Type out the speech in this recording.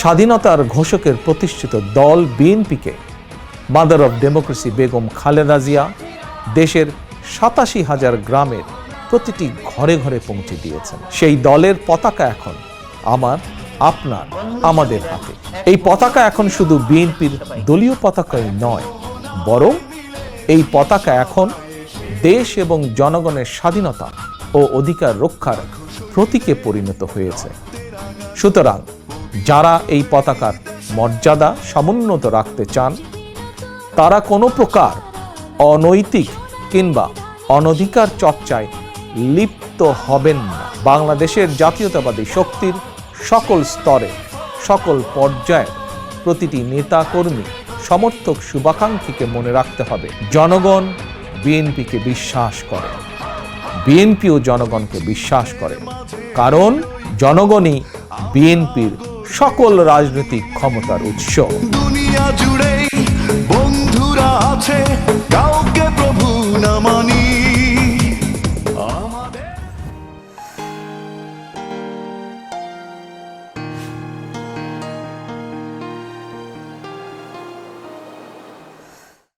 স্বাধীনতার ঘোষকের প্রতিষ্ঠিত দল বিএনপিকে mother of democracy Begum Khaleda Zia দেশের সাতাশি হাজার গ্রামের প্রতিটি ঘরে ঘরে পৌঁছে দিয়েছেন। সেই দলের পতাকা এখন আমার, আপনার, আমাদের হাতে। এই পতাকা এখন শুধু বিএনপির দলীয় পতাকাই নয়, বরং এই পতাকা এখন দেশ এবং জনগণের স্বাধীনতা ও অধিকার রক্ষার প্রতীকে পরিণত হয়েছে। সুতরাং যারা এই পতাকার মর্যাদা সমুন্নত রাখতে চান, তারা কোনো প্রকার অনৈতিক কিংবা অনধিকার চর্চায় লিপ্ত হবেন না। বাংলাদেশের জাতীয়তাবাদী শক্তির সকল স্তরে, সকল পর্যায়ে প্রতিটি নেতা কর্মী সমর্থক শুভাকাঙ্ক্ষীকে মনে রাখতে হবে। জনগণ বিএনপিকে বিশ্বাস করে। বিএনপিও জনগণকে বিশ্বাস করে। কারণ জনগণই বিএনপির সকল রাজনৈতিক ক্ষমতার উৎস।